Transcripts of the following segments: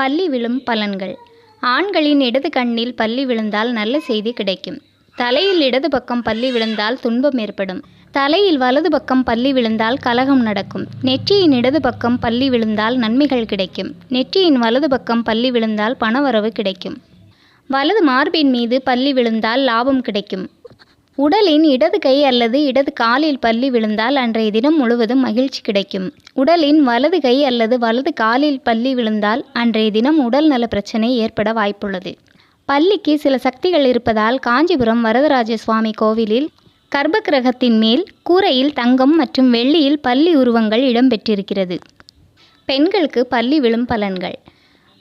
பள்ளி விழும் பலன்கள். ஆண்களின் இடது கண்ணில் பள்ளி விழுந்தால் நல்ல செய்தி கிடைக்கும். தலையில் இடது பக்கம் பள்ளி விழுந்தால் துன்பம் ஏற்படும். தலையில் வலது பக்கம் பள்ளி விழுந்தால் கலகம் நடக்கும். நெற்றியின் இடது பக்கம் பள்ளி விழுந்தால் நன்மைகள் கிடைக்கும். நெற்றியின் வலது பக்கம் பள்ளி விழுந்தால் பணவரவு கிடைக்கும். வலது மார்பின் மீது பள்ளி விழுந்தால் லாபம் கிடைக்கும். உடலின் இடது கை அல்லது இடது காலில் பல்லி விழுந்தால் அன்றைய தினம் முழுவதும் மகிழ்ச்சி கிடைக்கும். உடலின் வலது கை அல்லது வலது காலில் பல்லி விழுந்தால் அன்றைய தினம் உடல் நல பிரச்சனை ஏற்பட வாய்ப்புள்ளது. பல்லிக்கு சில சக்திகள் இருப்பதால் காஞ்சிபுரம் வரதராஜ சுவாமி கோவிலில் கர்ப்பகிரகத்தின் மேல் கூரையில் தங்கம் மற்றும் வெள்ளியில் பல்லி உருவங்கள் இடம்பெற்றிருக்கிறது. பெண்களுக்கு பல்லி விழும் பலன்கள்.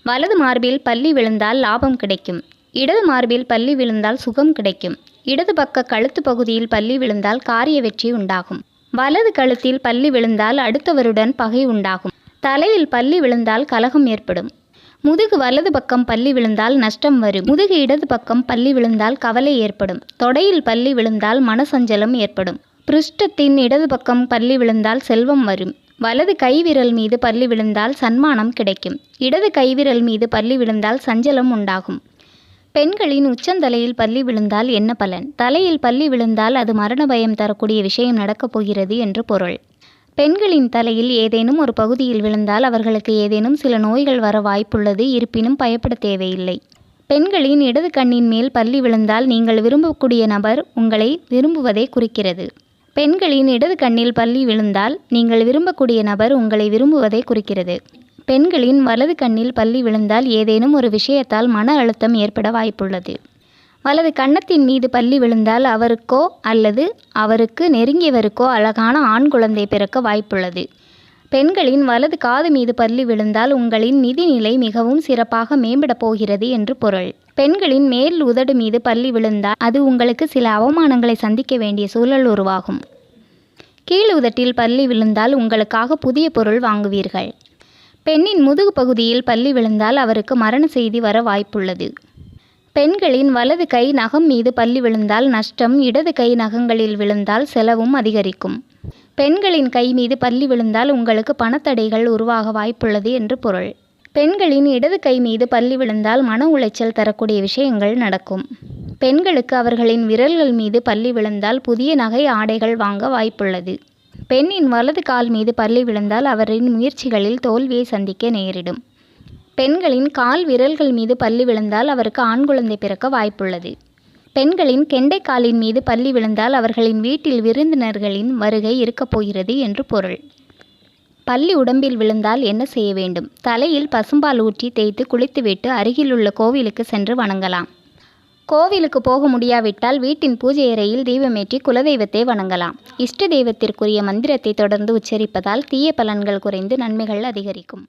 வலது மார்பில் பல்லி விழுந்தால் லாபம் கிடைக்கும். இடது மார்பில் பல்லி விழுந்தால் சுகம் கிடைக்கும் இடது பக்க கழுத்து பகுதியில் பல்லி விழுந்தால் காரிய வெற்றி உண்டாகும் வலது கழுத்தில் பல்லி விழுந்தால் அடுத்தவருடன் பகை உண்டாகும் தலையில் பல்லி விழுந்தால் கலகம் ஏற்படும் முதுகு வலது பக்கம் பல்லி விழுந்தால் நஷ்டம் வரும் முதுகு இடது பக்கம் பல்லி விழுந்தால் கவலை ஏற்படும் தொடையில் பல்லி விழுந்தால் மனசஞ்சலம் ஏற்படும் பிருஷ்டத்தின் இடது பக்கம் பல்லி விழுந்தால் செல்வம் வரும் வலது கைவிரல் மீது பல்லி விழுந்தால் சன்மானம் கிடைக்கும் இடது கைவிரல் மீது பல்லி விழுந்தால் சஞ்சலம் உண்டாகும் பெண்களின் உச்சந்தலையில் பள்ளி விழுந்தால் என்ன பலன்? தலையில் பள்ளி விழுந்தால் அது மரண பயம் தரக்கூடிய விஷயம் நடக்கப் போகிறது என்று பொருள். பெண்களின் தலையில் ஏதேனும் ஒரு பகுதியில் விழுந்தால் அவர்களுக்கு ஏதேனும் சில நோய்கள் வர வாய்ப்புள்ளது இருப்பினும் பயப்பட தேவையில்லை. பெண்களின் இடது கண்ணின் மேல் பள்ளி விழுந்தால் நீங்கள் விரும்பக்கூடிய நபர் உங்களை விரும்புவதை குறிக்கிறது. பெண்களின் இடது கண்ணில் பள்ளி விழுந்தால் நீங்கள் விரும்பக்கூடிய நபர் உங்களை விரும்புவதை குறிக்கிறது. பெண்களின் வலது கண்ணில் பள்ளி விழுந்தால் ஏதேனும் ஒரு விஷயத்தால் மன அழுத்தம் ஏற்பட வாய்ப்புள்ளது. வலது கன்னத்தின் மீது பள்ளி விழுந்தால் அவருக்கோ அல்லது அவருக்கு நெருங்கியவருக்கோ அழகான ஆண் குழந்தை பிறக்க வாய்ப்புள்ளது. பெண்களின் வலது காது மீது பள்ளி விழுந்தால் உங்களின் நிதிநிலை மிகவும் சிறப்பாக மேம்படப் போகிறது என்று பொருள். பெண்களின் மேல் உதடு மீது பள்ளி விழுந்தால் அது உங்களுக்கு சில அவமானங்களை சந்திக்க வேண்டிய சூழல் உருவாகும். கீழ் உதட்டில் பள்ளி விழுந்தால் உங்களுக்காக புதிய பொருள் வாங்குவீர்கள். பெண்ணின் முதுகு பகுதியில் பள்ளி விழுந்தால் அவருக்கு மரண செய்தி வர வாய்ப்புள்ளது. பெண்களின் வலது கை நகம் மீது பள்ளி விழுந்தால் நஷ்டம் இடது கை நகங்களில் விழுந்தால் செலவும் அதிகரிக்கும். பெண்களின் கை மீது பள்ளி விழுந்தால் உங்களுக்கு பணத்தடைகள் உருவாக வாய்ப்புள்ளது என்று பொருள். பெண்களின் இடது கை மீது பள்ளி விழுந்தால் மன உளைச்சல் தரக்கூடிய விஷயங்கள் நடக்கும். பெண்களுக்கு அவர்களின் விரல்கள் மீது பள்ளி விழுந்தால் புதிய நகை ஆடைகள் வாங்க வாய்ப்புள்ளது. பெண்ணின் வலது கால் மீது பள்ளி விழுந்தால் அவரின் முயற்சிகளில் தோல்வியை சந்திக்க நேரிடும். பெண்களின் கால் விரல்கள் மீது பள்ளி விழுந்தால் அவருக்கு ஆண் குழந்தை பிறக்க வாய்ப்புள்ளது. பெண்களின் கெண்டைக்காலின் மீது பள்ளி விழுந்தால் அவர்களின் வீட்டில் விருந்தினர்களின் வருகை இருக்கப் போகிறது என்று பொருள். பள்ளி உடம்பில் விழுந்தால் என்ன செய்ய வேண்டும்? தலையில் பசும்பால் ஊற்றி தேய்த்து குளித்துவிட்டு அருகிலுள்ள கோவிலுக்கு சென்று வணங்கலாம். கோவிலுக்கு போக முடியாவிட்டால் வீட்டின் பூஜை அறையில் தீபமேற்றி குலதெய்வத்தை வணங்கலாம். இஷ்ட தெய்வத்திற்குரிய மந்திரத்தை தொடர்ந்து உச்சரிப்பதால் தீய பலன்கள் குறைந்து நன்மைகள் அதிகரிக்கும்.